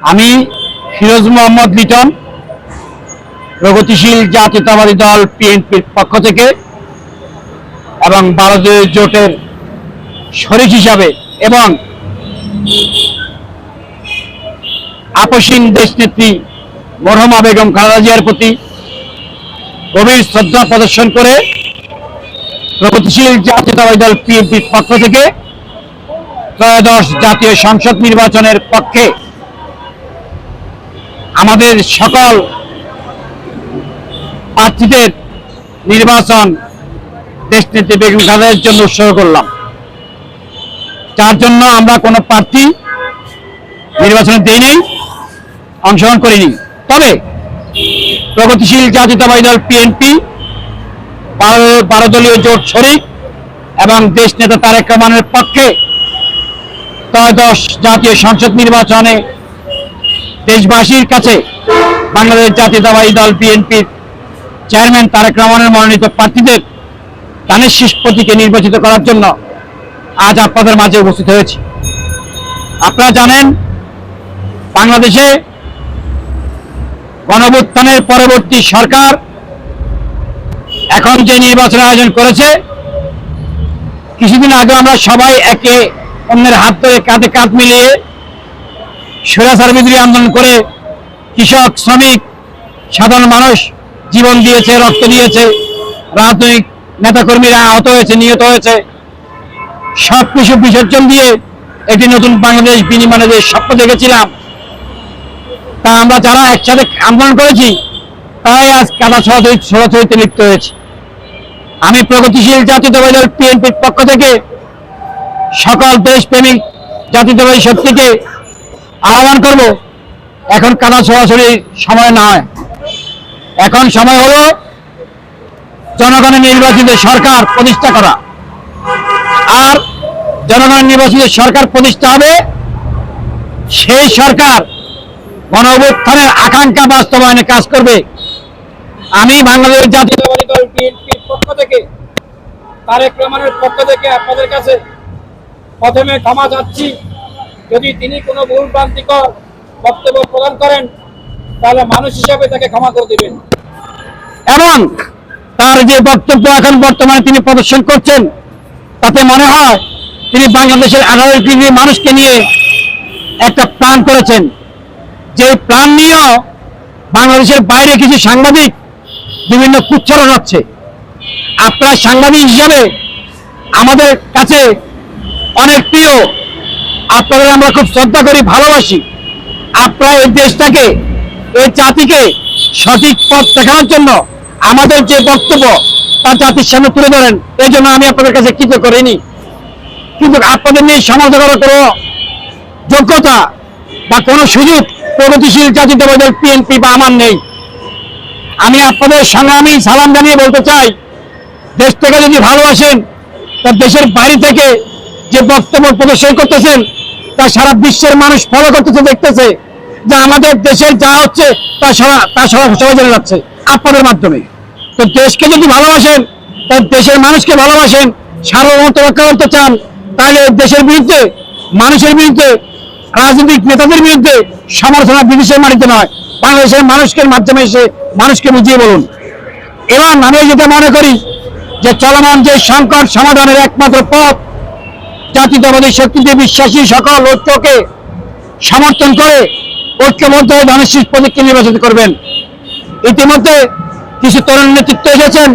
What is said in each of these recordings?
আমি ফিরোজ মোহাম্মদ লিটন, প্রগতিশীল জাতীয়তাবাদী দল পিএনপির পক্ষ থেকে এবং ভারতীয় জোটের শরিক হিসাবে এবং আপসীন দেশনেত্রী মরহমা বেগম খালেদা জিয়ার প্রতি গভীর শ্রদ্ধা প্রদর্শন করে প্রগতিশীল জাতীয়তাবাদী দল পিএনপির পক্ষ থেকে ত্রয়োদশ জাতীয় সংসদ নির্বাচনের পক্ষে আমাদের সকল প্রার্থীদের নির্বাচন দেশনেত্রী বেগম খালেদার জন্য উৎসর্গ করলাম। যার জন্য আমরা কোনো প্রার্থী নির্বাচনে দেইনি, অংশগ্রহণ করিনি। তবে প্রগতিশীল জাতীয়তাবাদী দল পিএনপি বারো দলীয় জোট শরিক এবং দেশ নেতা তারেক রহমানের পক্ষে ত্রয়োদশ জাতীয় সংসদ নির্বাচনে দেশবাসীর কাছে বাংলাদেশ জাতীয়তাবাদী দল বিএনপির চেয়ারম্যান তারেক রহমানের মনোনীত প্রার্থীদের ধানের শীষ প্রতীকে নির্বাচিত করার জন্য আজ আপনাদের মাঝে উপস্থিত হয়েছি। আপনারা জানেন, বাংলাদেশে গণভুত্থানের পরবর্তী সরকার এখন যে নির্বাচন আয়োজন করেছে, কিছুদিন আগে আমরা সবাই একে অন্যের হাত ধরে কাঁধে কাঁধ মিলিয়ে স্বৈরাচার বিদ্রোহী আন্দোলন করে কৃষক, শ্রমিক, সাধারণ মানুষ জীবন দিয়েছে, রক্ত দিয়েছে, রাজনৈতিক নেতাকর্মীরা আহত হয়েছে, নিহত হয়েছে। সব কিছু বিসর্জন দিয়ে একটি নতুন বাংলাদেশ বিনিময়ে যে স্বপ্ন দেখেছিলাম, তা আমরা যারা একসাথে আন্দোলন করেছি, তারাই আজ কাদা ছড়াছড়িতে লিপ্ত হয়েছে। আমি প্রগতিশীল জাতীয়তাবাদী দল পিএনপির পক্ষ থেকে সকল দেশপ্রেমিক, জাতীয়তাবাদী শক্তিকে আহ্বান করব, এখন কাদা সরাসরি সময় নয়? এখন সময় হলো জনগণের নির্বাচিত সরকার প্রতিষ্ঠা করা। আর জনগণের নির্বাচিত সরকার প্রতিষ্ঠা হবে সেই সরকার গণ অভ্যুত্থানের আকাঙ্ক্ষা বাস্তবায়নে কাজ করবে। আমি বাংলাদেশ জাতীয়তাবাদী দল বিএনপির পক্ষ থেকে, তারেক রহমানের পক্ষ থেকে আপনাদের কাছে প্রথমে ক্ষমা চাচ্ছি। যদি তিনি কোনো ভুল ভ্রান্তিকর বক্তব্য প্রদান করেন, তাহলে মানুষ হিসাবে তাকে ক্ষমা করে দেবেন। এবং তার যে বক্তব্য এখন বর্তমানে তিনি প্রদর্শন করছেন, তাতে মনে হয় তিনি বাংলাদেশের আঠারো কোটি মানুষকে নিয়ে একটা প্ল্যান করেছেন। যে প্ল্যান নিয়েও বাংলাদেশের বাইরে কিছু সাংবাদিক বিভিন্ন কুচ্ছরণ হচ্ছে আপনার সাংবাদিক হিসাবে আমাদের কাছে অনেক প্রিয় আপনাদের আমরা খুব শ্রদ্ধা করি, ভালোবাসি। আপনারা এই দেশটাকে, এই জাতিকে সঠিক পথ দেখানোর জন্য আমাদের যে বক্তব্য তা জাতির সামনে তুলে ধরেন। এই জন্য আমি আপনাদের কাছে কৃত করিনি কিন্তু আপনাদের নিয়ে সমালোচনা করার কোনো যোগ্যতা বা কোনো সুযোগ প্রগতিশীল জাতীয়তাবাদী পিএনপি বা আমার নেই। আমি আপনাদের সংগ্রামী সালাম জানিয়ে বলতে চাই দেশ থেকে যদি ভালোবাসেন, তা দেশের বাইরে থেকে যে বক্তব্য প্রদর্শন করতেছেন তা সারা বিশ্বের মানুষ ফলো করতেছে, দেখতেছে যে আমাদের দেশের যা হচ্ছে, তা সারা তা সারা সবাই জেনে যাচ্ছে আপনাদের মাধ্যমে। তো দেশকে যদি ভালোবাসেন, তা দেশের মানুষকে ভালোবাসেন সার্বভৌমত্ব রক্ষা করতে চান, তাহলে দেশের বিরুদ্ধে, মানুষের বিরুদ্ধে, রাজনৈতিক নেতাদের বিরুদ্ধে সমালোচনা বিদেশের মাটিতে নয়, বাংলাদেশের মানুষকে মাধ্যমে এসে মানুষকে বুঝিয়ে বলুন। এবং আমি যেটা মনে করি, যে চলমান যে সংকট সমাধানের একমাত্র পথ জাতীয়তাবাদী শক্তিতে বিশ্বাসী সকল ঐক্যকে সমর্থন করে ঐক্যবদ্ধ হয়ে ধানের প্রতীককে নির্বাচিত করবেন। ইতিমধ্যে কিছু তরুণ নেতৃত্ব এসেছেন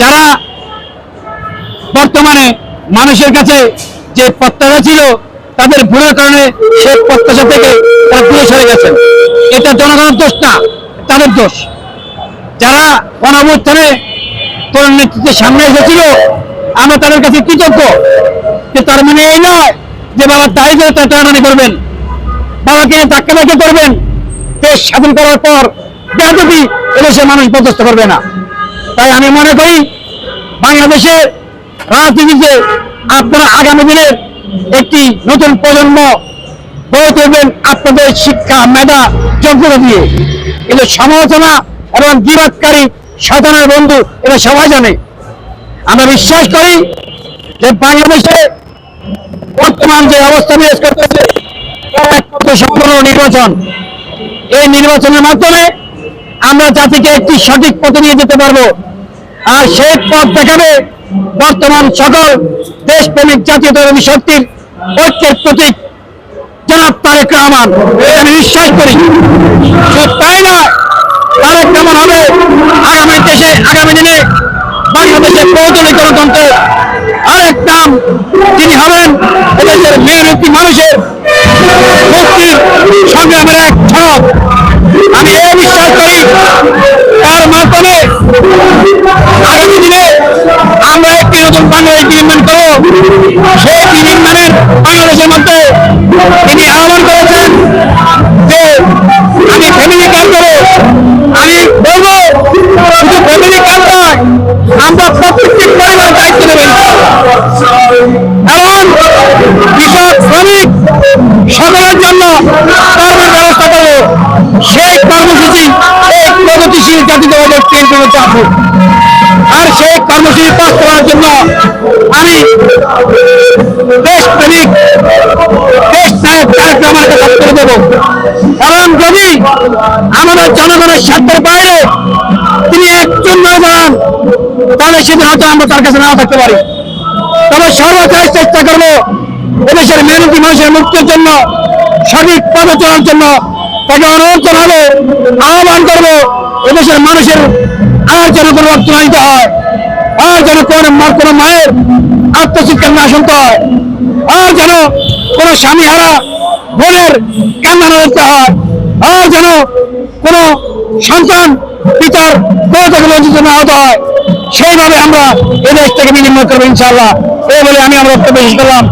যারা বর্তমানে মানুষের কাছে যে প্রত্যাশা ছিল, তাদের ভুলের কারণে সেই প্রত্যাশা থেকে তারা দূরে সরে গেছেন। এটা জনগণের দোষ না, তাদের দোষ। যারা গণঅভ্যুত্থানে তরুণ নেতৃত্বের সামনে এসেছিল আমরা তাদের কাছে কৃতজ্ঞ যে তার মানে এই নয় যে বাবা দায়ী করে তার টানাটানি করবেন। বাবাকে ধাক্কা ধাক্কা করবেন। দেশ স্বাধীন করার পর বেদবি এদেশের মানুষ বরদাস্ত করবে না। তাই আমি মনে করি বাংলাদেশের রাজনীতিতে আপনারা আগামী দিনের একটি নতুন প্রজন্ম গড়ে তুলবেন আপনাদের শিক্ষা, মেধা, যোগ্যতা দিয়ে। কিন্তু সমালোচনা এবং বিবাদকারী সাধারণ বন্ধু এটা সবাই জানে। আমরা বিশ্বাস করি যে বাংলাদেশে বর্তমান যে অবস্থা বিরাজ করতেছে সম্পূর্ণ নির্বাচন। এই নির্বাচনের মাধ্যমে আমরা জাতিকে একটি সঠিক পথে নিয়ে যেতে পারব। আর সেই পথ দেখাবে বর্তমান সকল দেশপ্রেমিক জাতীয়তাবাদী শক্তির ঐক্যের প্রতীক। জনাব তারেক রহমান, আমি বিশ্বাস করি তাই না, তারেক রহমান হবে আগামী দেশে, আগামী দিনে বাংলাদেশের প্রচলিত গণতন্ত্রের আরেক নাম তিনি হবেন এদেশের মেহনতি মানুষের মুক্তির সংগ্রামের এক ঝড় আমি এই বিশ্বাস করি, তার মাধ্যমে আগামী দিনে আমরা একটি নতুন বাংলাদেশ নির্মাণ করব। সেই নির্মাণের বাংলাদেশের মধ্যে তিনি আহ্বান করেছেন যে আমি ফ্যামিলি কাজ করব। আমি বলব, শুধু ফ্যামিলি আমরা প্রত্যেকটি পরিবার দায়িত্ব নেবেন এবং কৃষক, শ্রমিক সকলের জন্য কর্মের ব্যবস্থা করব। সেই কর্মসূচি এই প্রগতিশীল জাতীয়তাবাদের কেন্দ্রের মধ্যে আসুক আর সেই কর্মসূচি বাস্তবায়নের জন্য আমি দেশপ্রেমিক দেশ নায়ক তারেক কারণ যদি আমাদের জনগণের স্বার্থের বাইরে তাহলে সেদিন হয়তো আমরা তার কাছে নাও থাকতে পারি। তবে সর্বশেষ চেষ্টা করব এদেশের মেহনতি মানুষের মুক্তির জন্য, সঠিক পথে চলার জন্য। তাকে অনুরোধ জানাব আহ্বান করব এদেশের মানুষের আর যেন কোনো অর্থনীতি হয়, আর যেন কোন কোনো মায়ের আত্মচিৎকার না শুনতে হয়, আর যেন কোনো স্বামী হারা বোনের কান্না দেখতে হয়, আর যেন কোনো সন্তান পিতার বউ থেকে বঞ্চিত না হয়। সেইভাবে আমরা এদেশ থেকে বিনিময় করব ইনশাল্লাহ এই বলে আমি আমার বক্তব্য শেষ করলাম।